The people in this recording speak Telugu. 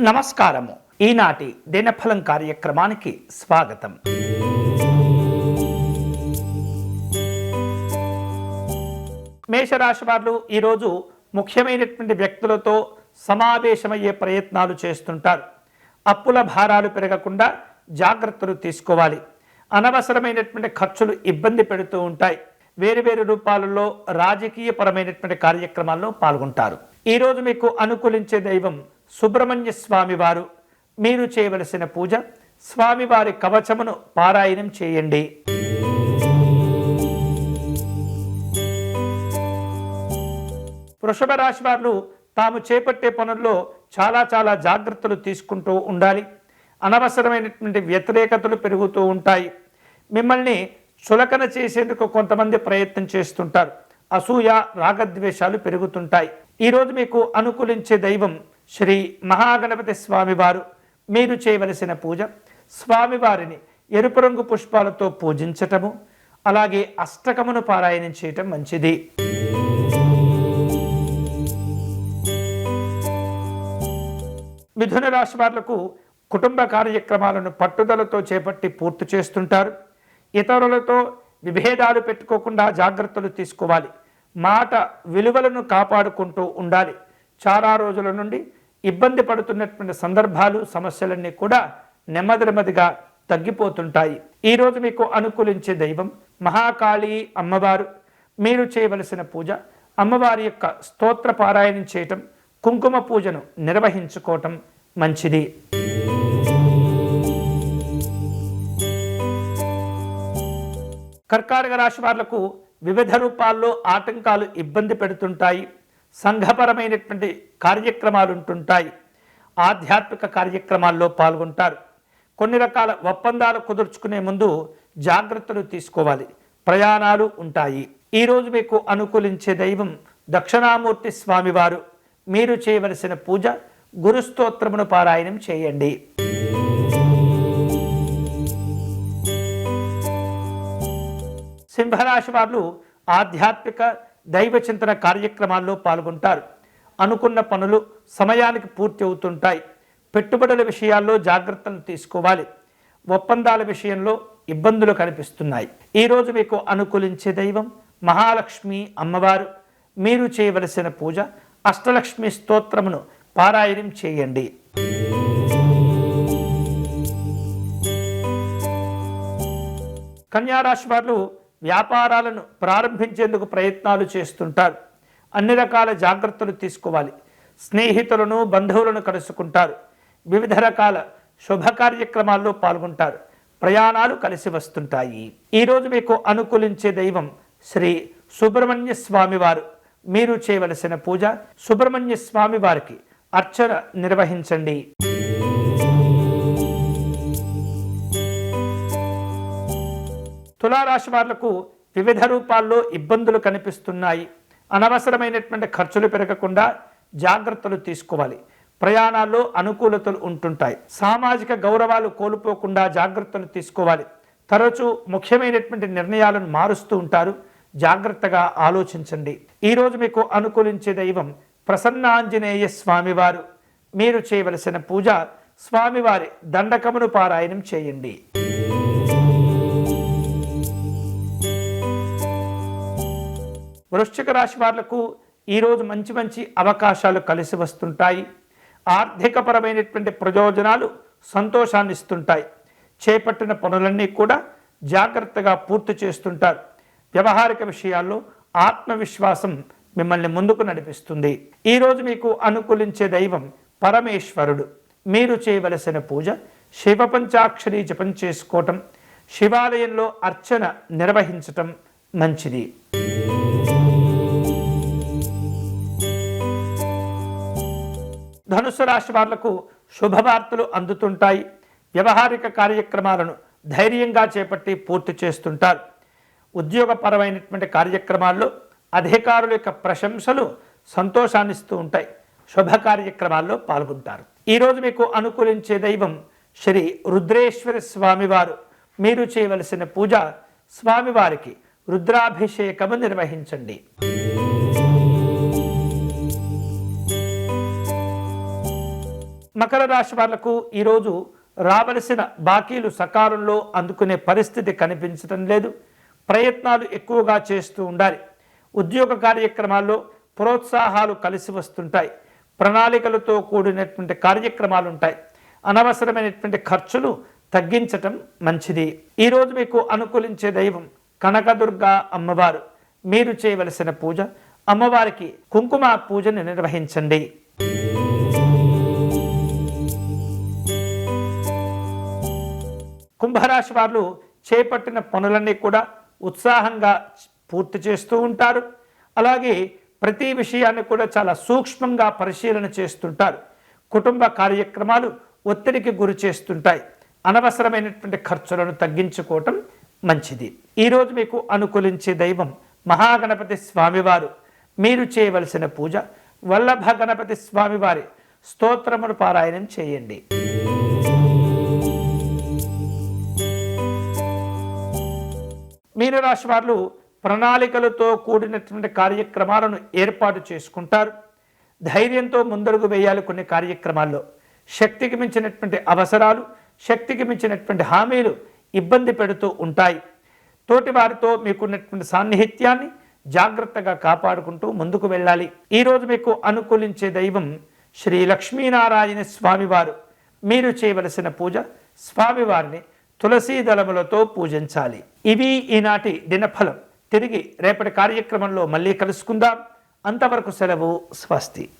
నమస్కారము. ఈనాటి దినఫలం కార్యక్రమానికి స్వాగతం. మేషరాశి వారు ఈరోజు ముఖ్యమైనటువంటి వ్యక్తులతో సమావేశమయ్యే ప్రయత్నాలు చేస్తుంటారు. అప్పుల భారాలు పెరగకుండా జాగ్రత్తలు తీసుకోవాలి. అనవసరమైనటువంటి ఖర్చులు ఇబ్బంది పెడుతూ ఉంటాయి. వేరు వేరు రూపాలలో రాజకీయపరమైనటువంటి కార్యక్రమాల్లో పాల్గొంటారు. ఈరోజు మీకు అనుకూలించే దైవం సుబ్రహ్మణ్య స్వామి వారు మీరు చేయవలసిన పూజ స్వామివారి కవచమును పారాయణం చేయండి. వృషభ రాశి వారు తాము చేపట్టే పనుల్లో చాలా చాలా జాగ్రత్తలు తీసుకుంటూ ఉండాలి. అనవసరమైనటువంటి వ్యతిరేకతలు పెరుగుతూ ఉంటాయి. మిమ్మల్ని చులకన చేసేందుకు కొంతమంది ప్రయత్నం చేస్తుంటారు. అసూయ రాగద్వేషాలు పెరుగుతుంటాయి. ఈరోజు మీకు అనుకూలించే దైవం శ్రీ మహాగణపతి స్వామివారు మీరు చేయవలసిన పూజ స్వామివారిని ఎరుపు రంగు పుష్పాలతో పూజించటము అలాగే అష్టకమును పారాయణం చేయటం మంచిది. మిథున రాశి వాళ్ళకు కుటుంబ కార్యక్రమాలను పట్టుదలతో చేపట్టి పూర్తి చేస్తుంటారు. ఇతరులతో విభేదాలు పెట్టుకోకుండా జాగ్రత్తలు తీసుకోవాలి. మాట విలువలను కాపాడుకుంటూ ఉండాలి. చాలా రోజుల నుండి ఇబ్బంది పడుతున్నటువంటి సందర్భాలు సమస్యలన్నీ కూడా నెమ్మది నెమ్మదిగా తగ్గిపోతుంటాయి. ఈరోజు మీకు అనుకూలించే దైవం మహాకాళి అమ్మవారు. మీరు చేయవలసిన పూజ అమ్మవారి యొక్క స్తోత్ర పారాయణం చేయటం కుంకుమ పూజను నిర్వహించుకోవటం మంచిది. కర్కాటక రాశి వాళ్ళకు వివిధ రూపాల్లో ఆటంకాలు ఇబ్బంది పెడుతుంటాయి. సంఘపరమైనటువంటి కార్యక్రమాలు ఉంటుంటాయి. ఆధ్యాత్మిక కార్యక్రమాల్లో పాల్గొంటారు. కొన్ని రకాల ఒప్పందాలు కుదుర్చుకునే ముందు జాగ్రత్తలు తీసుకోవాలి. ప్రయాణాలు ఉంటాయి. ఈరోజు మీకు అనుకూలించే దైవం దక్షిణామూర్తి స్వామివారు. మీరు చేయవలసిన పూజ గురుస్తోత్రమును పారాయణం చేయండి. సింహరాశి వారు ఆధ్యాత్మిక దైవ చింతన కార్యక్రమాల్లో పాల్గొంటారు. అనుకున్న పనులు సమయానికి పూర్తి అవుతుంటాయి. పెట్టుబడుల విషయాల్లో జాగ్రత్తలు తీసుకోవాలి. ఒప్పందాల విషయంలో ఇబ్బందులు కనిపిస్తున్నాయి. ఈరోజు మీకు అనుకూలించే దైవం మహాలక్ష్మి అమ్మవారు. మీరు చేయవలసిన పూజ అష్టలక్ష్మి స్తోత్రమును పారాయణం చేయండి. కన్యారాశి వారు వ్యాపారాలను ప్రారంభించేందుకు ప్రయత్నాలు చేస్తుంటారు. అన్ని రకాల జాగ్రత్తలు తీసుకోవాలి. స్నేహితులను బంధువులను కలుసుకుంటారు. వివిధ రకాల శుభ కార్యక్రమాల్లో పాల్గొంటారు. ప్రయాణాలు కలిసి వస్తుంటాయి. ఈరోజు మీకు అనుకూలించే దైవం శ్రీ సుబ్రహ్మణ్య స్వామివారు మీరు చేయవలసిన పూజ సుబ్రహ్మణ్య స్వామి వారికి అర్చన నిర్వహించండి. తులారాశి వాళ్ళకు వివిధ రూపాల్లో ఇబ్బందులు కనిపిస్తున్నాయి. అనవసరమైనటువంటి ఖర్చులు పెరగకుండా జాగ్రత్తలు తీసుకోవాలి. ప్రయాణాల్లో అనుకూలతలు ఉంటుంటాయి. సామాజిక గౌరవాలు కోల్పోకుండా జాగ్రత్తలు తీసుకోవాలి. తరచూ ముఖ్యమైనటువంటి నిర్ణయాలను మారుస్తూ ఉంటారు. జాగ్రత్తగా ఆలోచించండి. ఈరోజు మీకు అనుకూలించే దైవం ప్రసన్నాంజనేయ స్వామివారు. మీరు చేయవలసిన పూజ స్వామివారి దండకమును పారాయణం చేయండి. వృశ్చిక రాశి వాళ్ళకు ఈరోజు మంచి మంచి అవకాశాలు కలిసి వస్తుంటాయి. ఆర్థికపరమైనటువంటి ప్రయోజనాలు సంతోషాన్ని ఇస్తుంటాయి. చేపట్టిన పనులన్నీ కూడా జాగ్రత్తగా పూర్తి చేస్తుంటారు. వ్యవహారిక విషయాల్లో ఆత్మవిశ్వాసం మిమ్మల్ని ముందుకు నడిపిస్తుంది. ఈరోజు మీకు అనుకూలించే దైవం పరమేశ్వరుడు. మీరు చేయవలసిన పూజ శివ పంచాక్షరి జపం చేసుకోవటం శివాలయంలో అర్చన నిర్వహించటం మంచిది. ధనుసు రాశి వాళ్ళకు శుభవార్తలు అందుతుంటాయి. వ్యవహారిక కార్యక్రమాలను ధైర్యంగా చేపట్టి పూర్తి చేస్తుంటారు. ఉద్యోగపరమైనటువంటి కార్యక్రమాల్లో అధికారుల యొక్క ప్రశంసలు సంతోషాన్నిస్తూ ఉంటాయి. శుభ కార్యక్రమాల్లో పాల్గొంటారు. ఈరోజు మీకు అనుకూలించే దైవం శ్రీ రుద్రేశ్వర స్వామివారు. మీరు చేయవలసిన పూజ స్వామివారికి రుద్రాభిషేకము నిర్వహించండి. మకర రాశి వాళ్ళకు ఈరోజు రావలసిన బాకీలు సకాలంలో అందుకునే పరిస్థితి కనిపించడం లేదు. ప్రయత్నాలు ఎక్కువగా చేస్తూ ఉండాలి. ఉద్యోగ కార్యక్రమాల్లో ప్రోత్సాహాలు కలిసి వస్తుంటాయి. ప్రణాళికలతో కూడినటువంటి కార్యక్రమాలు ఉంటాయి అనవసరమైనటువంటి ఖర్చులు తగ్గించటం మంచిది. ఈరోజు మీకు అనుకూలించే దైవం కనకదుర్గ అమ్మవారు మీరు చేయవలసిన పూజ అమ్మవారికి కుంకుమ పూజను నిర్వహించండి. కుంభరాశి వారు చేపట్టిన పనులన్నీ కూడా ఉత్సాహంగా పూర్తి చేస్తూ ఉంటారు. అలాగే ప్రతి విషయాన్ని కూడా చాలా సూక్ష్మంగా పరిశీలన చేస్తుంటారు. కుటుంబ కార్యక్రమాలు ఒత్తిడికి గురి చేస్తుంటాయి. అనవసరమైనటువంటి ఖర్చులను తగ్గించుకోవటం మంచిది. ఈరోజు మీకు అనుకూలించే దైవం మహాగణపతి స్వామివారు. మీరు చేయవలసిన పూజ వల్లభ గణపతి స్వామివారి స్తోత్రమును పారాయణం చేయండి. మీనరాశి వారు ప్రణాళికలతో కూడినటువంటి కార్యక్రమాలను ఏర్పాటు చేసుకుంటారు. ధైర్యంతో ముందడుగు వేయాలి కొన్ని కార్యక్రమాల్లో. శక్తికి మించినటువంటి అవసరాలు శక్తికి మించినటువంటి హామీలు ఇబ్బంది పెడుతూ ఉంటాయి. తోటి వారితో మీకున్నటువంటి సాన్నిహిత్యాన్ని జాగ్రత్తగా కాపాడుకుంటూ ముందుకు వెళ్ళాలి. ఈరోజు మీకు అనుకూలించే దైవం శ్రీ లక్ష్మీనారాయణ స్వామివారు. మీరు చేయవలసిన పూజ స్వామివారిని తులసీ దళములతో పూజించాలి. ఇవి ఈనాటి దినఫలం. తిరిగి రేపటి కార్యక్రమంలో మళ్ళీ కలుసుకుందాం. అంతవరకు సెలవు స్వస్తి.